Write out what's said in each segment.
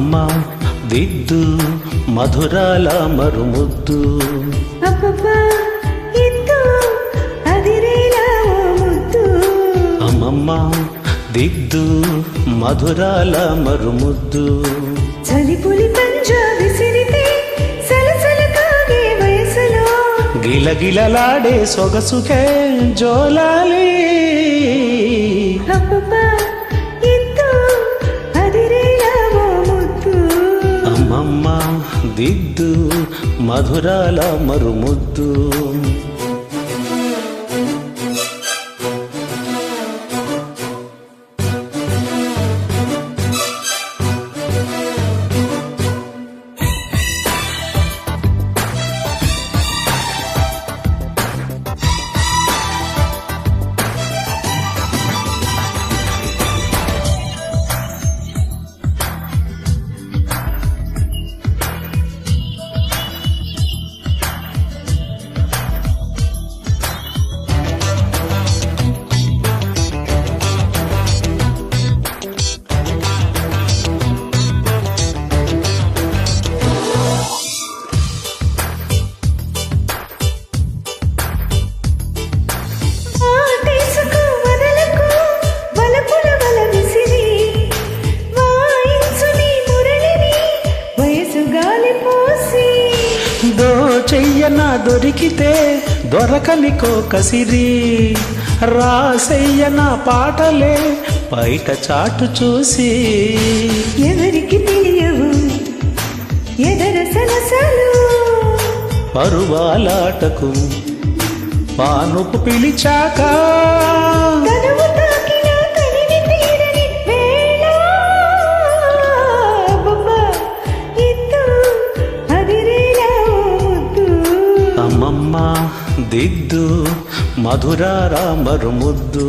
దిద్దు మధురాల మరుముద్దు. అమ్మమ్మ దిద్దు మధురాల మరుముద్దు. చలిపులి పంజా విసిరితే గిలగిలలాడే సొగసుకే జోలాలి. దిద్దు మధురాల మరుముద్దు. చెయ్యన దొరికితే దొరకనికో కసిరి రాసెయ్యన పాటలే బయట చాటు చూసి. ఎవరికి తెలియవు? ఎదర సలసలు పరువాలాటకు పానుపు పిలిచాక దిద్దు మధురారా మరుముద్దు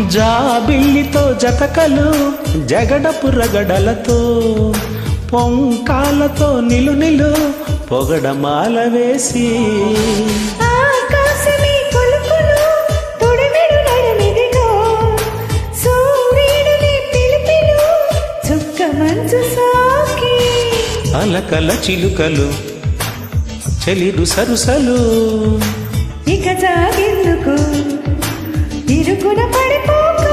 జాబిల్లితో జతకలు జగడపు రగడలతో పొంకాలతో నిలు నిలు పొగడమాల వేసి. అలకల చిలుకలు చెలిరు సరుసలు. ఇక జాగెందుకు ఇరుకున పడిపోక.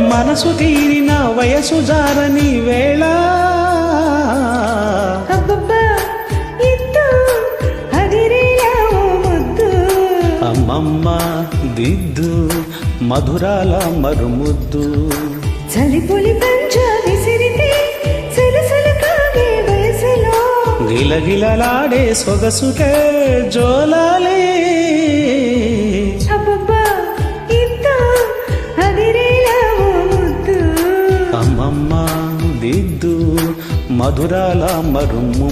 మనసు తీరిన వయసు జారని వేళ. అమ్మమ్మ దిద్దు మధురాల మరుముద్దు. చలిపులి విసిరితే గిలగిలలాడే సొగసుకే జోలాలి. మధురాల మరుము